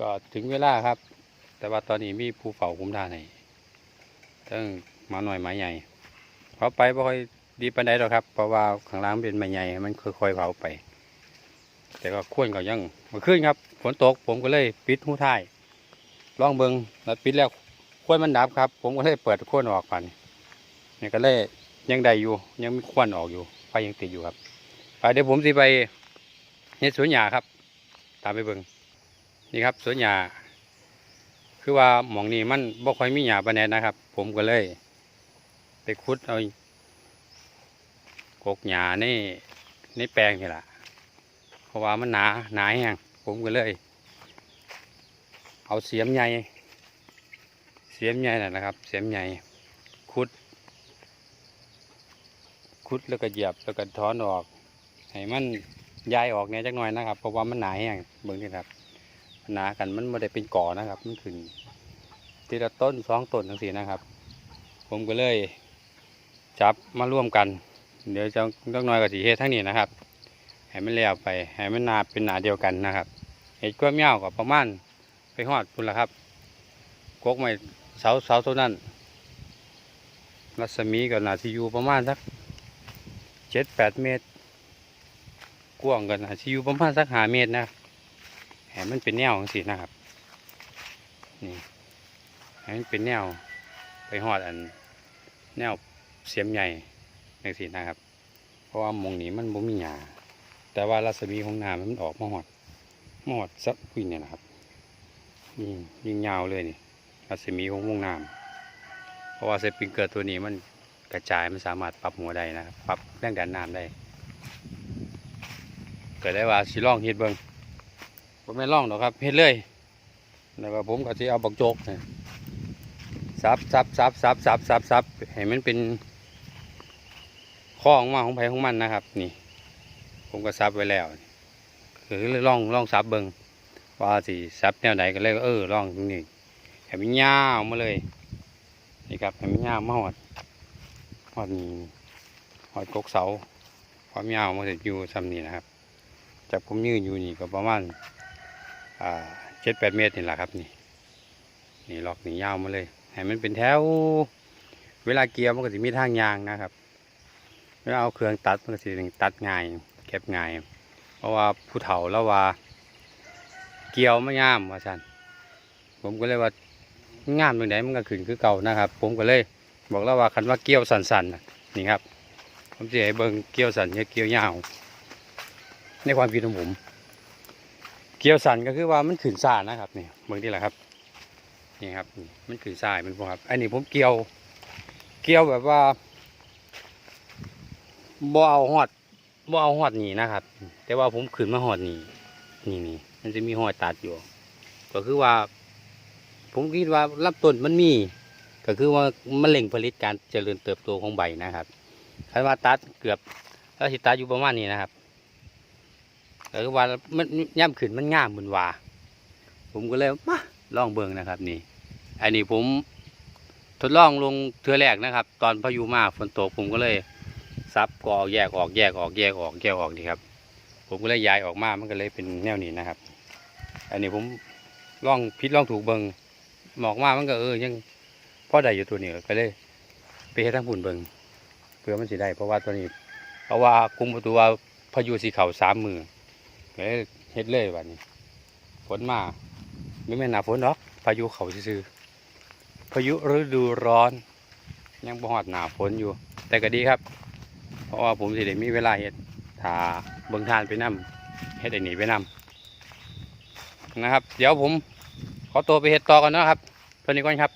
ก็ถึงเวลาครับ แต่ว่าตอนนี้มีภูเขาคุ้มท่าให้ตั้งมาหน่อยหมาใหญ่เผาไปบ่ค่อยดีปานใดหรอกครับ เพราะว่าข้างล่างเป็นไม้ใหญ่ มันค่อยๆเผาไป แต่ก็ควรก็ยังมาขึ้นครับ ฝนตกผมก็เลยปิดหูท้ายลองเบิงแล้วปิดแล้วควนมันดับครับ ผมก็เลยเปิดควนออกปันนี่ยก็เลยยังได้อยู่ ยังมีควนออกอยู่ไฟยังติดอยู่ครับไปเดี๋ยวผมสิไปเฮ็ดสวนหญ้าครับ ตามไปเบิง นี่ครับสวนหญ้าคือว่าหมองนี้มันบ่ค่อยมีหญ้าปานใดนะครับ ผมก็เลย ไปขุดเอากกหญ้าในในแปลงนี่แหละเพราะว่ามันหนาหนาแห้งผมก็เลย เอาเสียมใหญ่เสียมใหญ่นั่นะครับ เสียมใหญ่ขุดขุดแล้วก็เหยียบแล้วก็ถอนออกให้มันย้ายออกเนี่ยจักหน่อยนะครับ เพราะว่ามันหนาแห้งเบิ่งนี่ครับ หนากันมันไม่ได้เป็นก่อนะครับ มันขึ้นทีละต้นสองต้นทั้งสี่นะครับ ผมก็เลยจับมาร่วมกัน เดี๋ยวจะจักหน่อยก็สีเฮ็ดทั้งนี้นะครับให้มันเลี้ยวไปให้มันนาเป็นหนาเดียวกันนะครับเห็ดกล้วยเมี่ยวกับประมาณไปหอดพุ่นละครับกกไม่เสาเสาตัวนั้นรัศมีก็น่าสิอยู่ประมาณสักเจ็ดแปดเมตร กว้างก็น่าสิอยู่ประมาณสักห้าเมตรนะ ให้มันเป็นแนวจังสีนะครับ นี่ให้มันเป็นแนวไปหอดอัน แนวเสียมใหญ่จังซี่นะครับ เพราะว่ามองนี้มันบ่มีหญ้าแต่ว่ารัศมีของน้ำมันออกมาหอดมาหอดสักวิ่งเนี่ยนะครับนี่ยิ่งยาวเลยนี่รัศมีของวงน้ำเพราะว่าสปริงเกอร์ตัวนี้มันกระจายมันสามารถปรับหัวได้นะครับ ปรับแรงดันน้ำได้ เกิดได้ว่าสิล่องเฮ็ดเบิง ผมไม่ล่องหรอกครับเฮ็ดเลยแล้วก็ผมก็จะเอาบักโจกเนี่ยซับซับซับซับซับซับซับให้มันเป็นข้อของมาของไผของมันนะครับ นี่ ผมก็ซับไว้แล้วคือลยลองล่องซับเบิงว่าสิซับแนวไหนก็เลยเออล่องตรงนี้ให้มันยาวมาเลยนี่ครับให้มันยาวมาหอดหอดนี่หอดกกเสาความยาวมันจะอยู่ซ้ำนี่นะครับจากผมยืนอยู่นี่ก็ประมาณ เจ็ดแปดเมตรนี่แหละครับนี่นี่ล็อกนี่ยาวมาเลยให้มันเป็นแถว เวลาเกียร์มันก็จะมีทางยางนะครับเวลาเอาเครื่องตัดมันก็สิตัดง่ายเก็บง่าย เพราะว่าผู้เฒ่าแล้วว่า เกียวไม่งามว่าฉันผมก็เลยว่างามตรงไหนมันก็ขึ้นคือเก่านะครับ ผมก็เลยบอกแล้วว่าคันว่าเกียวสันๆนี่ครับผมจะให้เบิ่งเกียวสันกับเกียวยาวในความคิดของผม เกี่ยวสันก็คือว่ามันขึ้นซ่านะครับนี่เบิ่งที่แหละครับนี่ครับมันขึ้นซ่ามันพวกครับอันนี้ผมเกี่ยว เกี่ยวแบบว่าบ่เอาหอดบ่เอาหอดนีนะครับ แต่ว่าผมขึ้นมาหอดนีนี่นี่มันจะมีหอดตัดอยู่ ก็คือว่า ผมคิดว่ารับต้นมันมี ก็คือว่ามันเล่งผลิตการเจริญเติบโตของใบนะครับคันว่าตัดเกือบแล้วสิตัดอยู่ประมาณนี้นะครับ ก็คือว่ามันย่ำขึ้นมันง่ามเหมือนว่าผมก็เลยมาลองเบิ่งนะครับ นี่ อันนี้ผมทดลองลงเทือแรกนะครับ ตอนพายุมาฝนตกผมก็เลยซับก็เอาแยกออกแยกออกแยกออกแยกออกนี่ครับ ผมก็เลยย้ายออกมามันก็เลยเป็นแนวนี้นะครับ อันนี้ผมลองพิดลองถูกเบิงหมอกมามันก็เออยังพ่อได้อยู่ตัวนี้ก็เลยไปเฮ็ดทั้งปุ่นเบิงเพื่อมันสิได้ เพราะว่าตัวนี้ เพราะว่าคุมประตูว่าพายุสีเขาสามมือ เลยเฮ็ดเลยวันนี้ฝนมาไม่แม่นหนาฝนหรอกพายุเขาซื่อพายุฤดูร้อน ยังบ่ฮอดหนาฝนอยู่ แต่ก็ดีครับ เพราะว่าผมสิได้มีเวลาเฮ็ดถ้าเบิ่งทานไปนํเฮ็ดไอ้นี่ไปนํนะครับ เดี๋ยวผมขอตัวไปเฮ็ดต่อกันนะครับเท่านี้ก่อนครับ